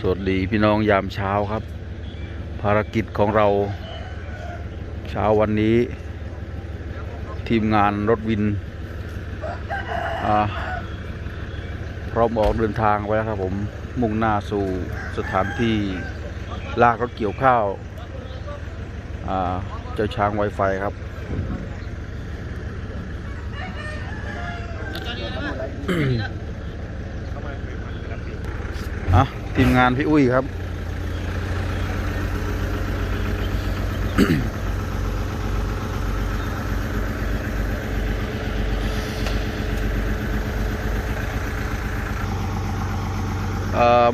สวัสดีพี่น้องยามเช้าครับ ภารกิจของเรา เช้าวันนี้ ทีมงานรถวินอ่าพร้อมออกเดินทางไปแล้วครับผมมุ่งหน้าสู่สถานที่ลากรถเกี่ยวข้าวเจ้าช้างไวไฟครับอะ ทีมงานพี่อุ้ยครับ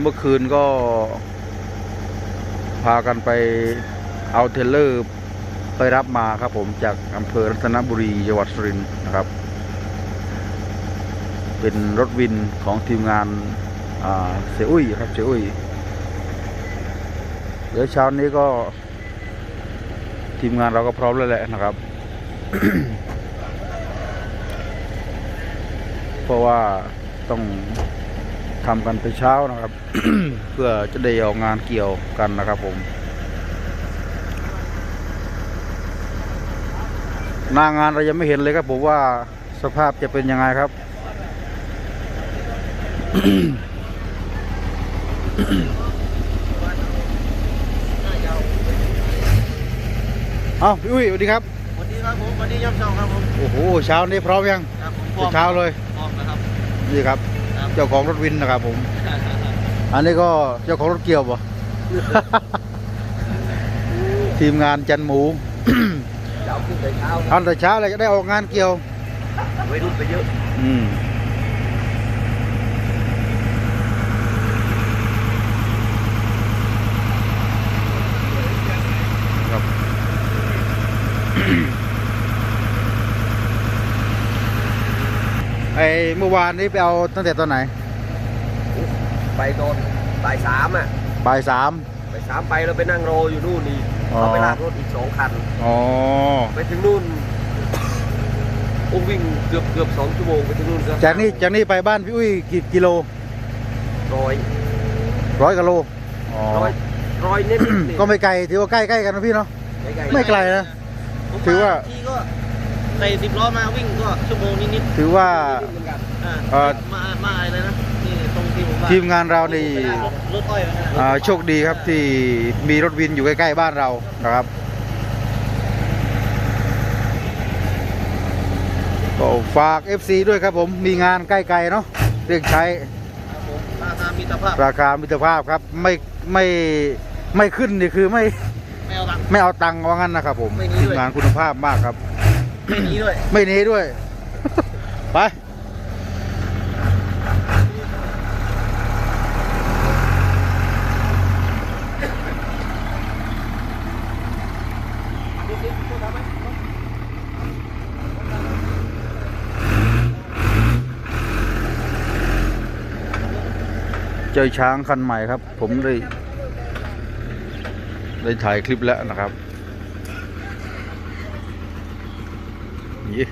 เมื่อคืนก็ พากันไปเอาเทเลอร์ไปรับมาครับผมจากอำเภอรัตนบุรีจังหวัดสุรินทร์นะครับ เป็นรถวินของทีมงาน เสียอุ้ยครับเสียอุ้ยเดี๋ยวเช้านี้ก็ ทีมงานเราก็พร้อมแล้วแหละนะครับ เพราะว่าต้องทำกันไปเช้านะครับ เพื่อจะได้ออกงานเกี่ยวกันนะครับผม หน้างานเรายังไม่เห็นเลยครับผมว่าสภาพจะเป็นยังไงครับ เอาพี่อุ้ยสวัสดีครับสวัสดีครับผมวันนี้ย่ำเช้าครับผมโอ้โหเช้านี้พร้อมยังครับผมพร้อมเช้าเลยพร้อมนะครับนี่ครับครับเจ้าของรถวินนะครับผม อันนี้ก็เจ้าของรถเกี่ยวป่ะทีมงานจันหมูเช้าขึ้นแต่เช้าอันแต่เช้าเลยจะได้ออกงานเกี่ยววัยรุ่นไปเยอะ อืม อเมื่อวานนี้ไปเอาตั้งแต่ตอนไหน ไปตอนบ่ายสามอะบ่ายสามบ่ายสามไปแล้วไปนั่งรออยู่นู่นนี่อ๋อเขาไปลากรถอีกสองคันอ๋อไปถึงนู่นโอ้วิ่งเกือบเกือบสองชั่วโมงไปถึงนู่นก็จากนี้จากนี้ไปบ้านพี่อุ้ยกี่กิโลร้อยร้อยกิโลอ๋อร้อยร้อยเน้นๆนี่ก็ไม่ไกลถือว่าใกล้ๆกันนะพี่เนาะไม่ไกลไม่ไกลนะผมถือว่าบงทีก็ ใส่สิบล้อมาวิ่งก็ชั่วโมงนิดถือว่าเหมือนกันๆอ่าเอ่อ มามาอะไรนะนี่ตรงที่ผมว่าทีมงานเรานี่รถรถอ้อยนะอ่าโชคดีครับที่มีรถวินอยู่ใกล้ ๆ บ้านเรานะครับก็ฝาก FC ด้วยครับผมมีงานใกล้ๆเนาะเรื่องใช้ครับผมราคามิตรภาพราคามิตรภาพครับ ไม่ไม่ไม่ขึ้นนี่คือไม่ไม่เอาตังค์ไม่เอาตังค์ว่างั้นนะครับผมไม่หนีทีมด้วยงานคุณภาพมากครับ ไม่หนีด้วย ไม่หนีด้วย ไปเจอช้างคันใหม่ครับ ผมได้ ได้ถ่ายคลิปแล้วนะครับนี่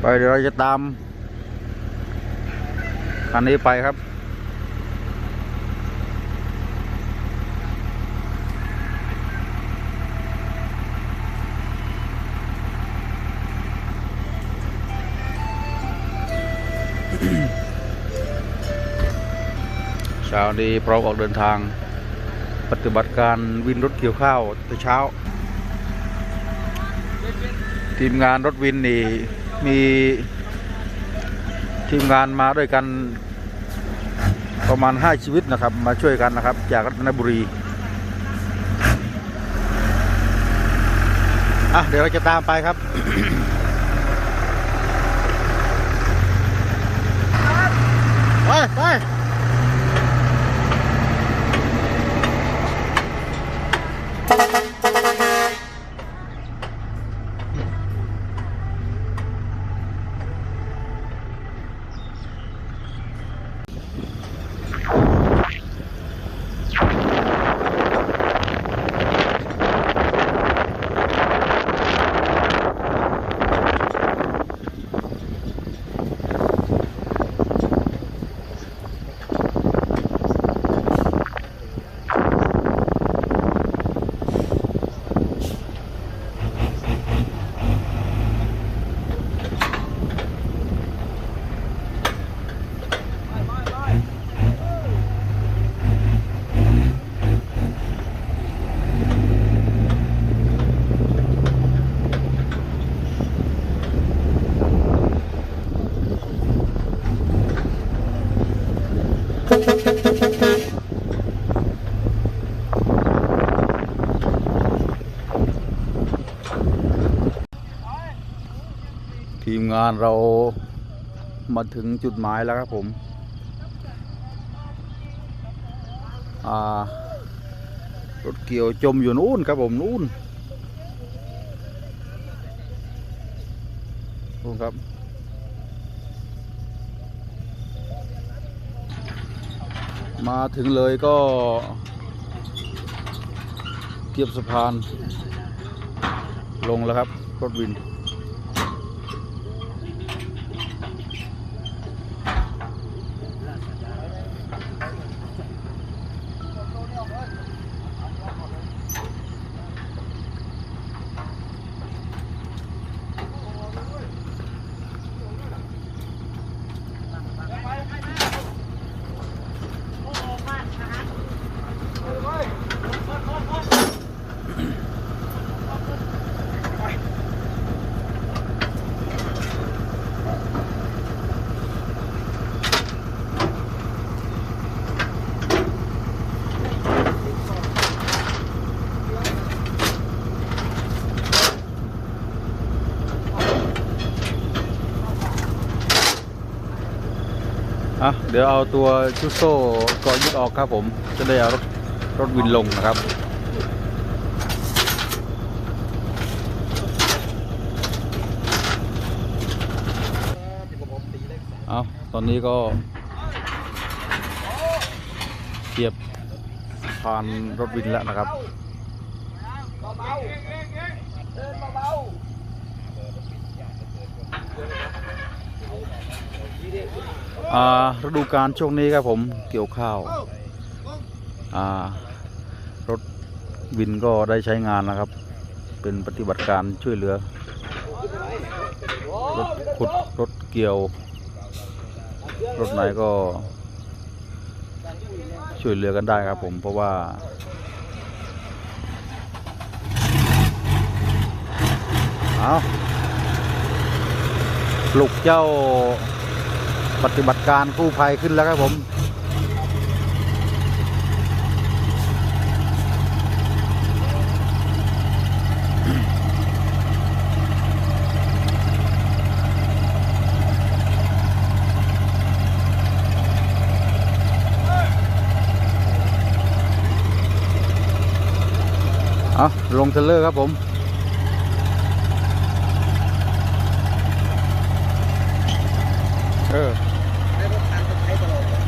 ไปเดี๋ยวเราจะตามคันนี้ไปครับเช้านี้พร้อมออกเดินทางปฏิบัติการวินรถเกี่ยวข้าวแต่เช้า ทีมงานรถวินนี่มีทีมงานมาด้วยกันประมาณห้าชีวิตนะครับ มาช่วยกันนะครับ จากรัตนบุรีอะเดี๋ยวเราจะตามไปครับไปไปานเรามาถึงจุดหมายแล้วครับผม รถเกี่ยวจมอยู่นู่นครับผมนู่นนู่นครับ มาถึงเลยก็เทียบสะพาน ลงแล้วครับ รถวิน อะเดี๋ยวเอาตัวชุดโซ่กาะยึดออกครับผม จะได้เอารถรถวินลงนะครับเอาตอนนี้ก็เทียบผ่านรถวินแล้วนะครับ อ่า ฤดูการช่วงนี้ครับผมเกี่ยวข้าวรถวินก็ได้ใช้งานนะครับ เป็นปฏิบัติการช่วยเหลือ รถขุดรถเกี่ยว รถไหนก็ ช่วยเหลือกันได้ครับผมเพราะว่าเอาปลุกเจ้า ปฏิบัติการกู้ภัยขึ้นแล้วครับผมเอาลงเทเลอร์ครับผมเออ ได้รถทางก็ใช้ตลอด อ่า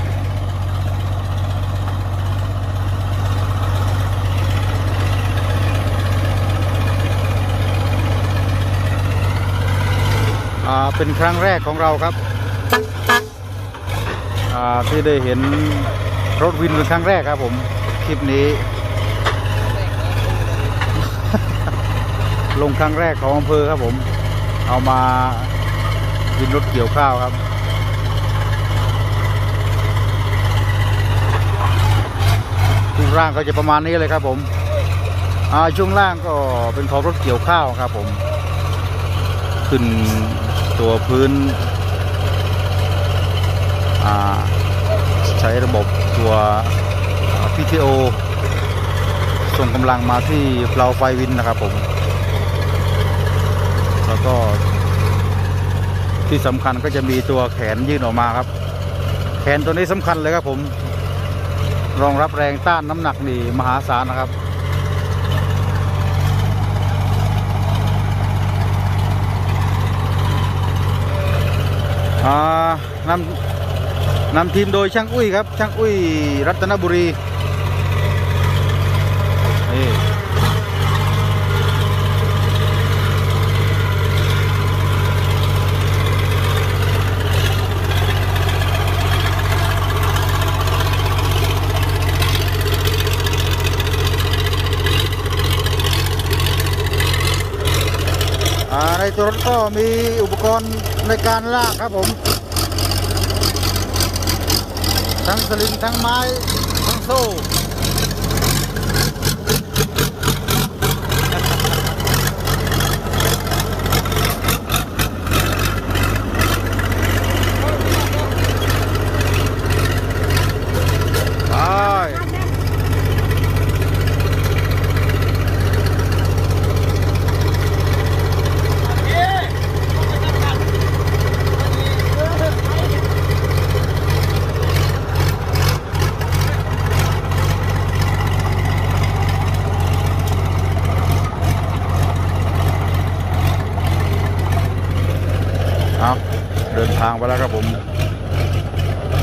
เป็นครั้งแรกของเราครับที่ได้เห็นรถวินเป็นครั้งแรกครับผมคลิปนี้ ลงครั้งแรกของอำเภอครับผม เอามาวินรถเกี่ยวข้าวครับช่วงล่างก็จะประมาณนี้เลยครับผมช่วงล่างก็เป็นของรถเกี่ยวข้าวครับผมขึ้น ตัวพื้น ใช้ระบบตัว PTO ส่งกำลังมาที่เปลาไฟวินนะครับผม แล้วก็ที่สำคัญก็จะมีตัวแขนยื่นออกมาครับ แขนตัวนี้สำคัญเลยครับผม รองรับแรงต้านน้ำหนักนี่มหาศาลนะครับ นำนำทีมโดยช่างอุ้ยครับ ช่างอุ้ยรัตนบุรีนี่ ในตัวรถก็มีอุปกรณ์ในการลากครับผม ทั้งสลิงทั้งไม้ ทั้งโซ่ ไป เอา เดินทางไปแล้วครับผม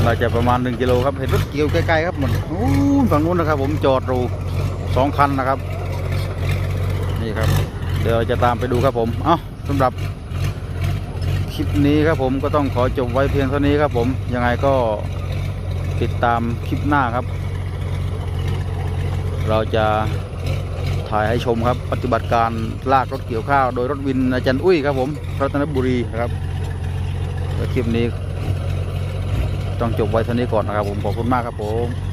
น่าจะประมาณ 1 กิโลครับ เห็นรถเกี่ยวใกล้ๆครับเหมือนอฝั่งนู้นนะครับ ผมจอดรูสองคันนะครับ นี่ครับ เดี๋ยวจะตามไปดูครับผม เอ้าสำหรับคลิปนี้ครับผมก็ต้องขอจบไว้เพียงเท่านี้ครับผม ยังไงก็ติดตามคลิปหน้าครับ เราจะถ่ายให้ชมครับ ปฏิบัติการลากรถเกี่ยวข้าว โดยรถวินอาจารย์อุ้ยครับผมรัตนบุรีครับ คลิปนี้ ต้องจบไว้เท่านี้ก่อนนะครับผมขอบคุณมากครับผม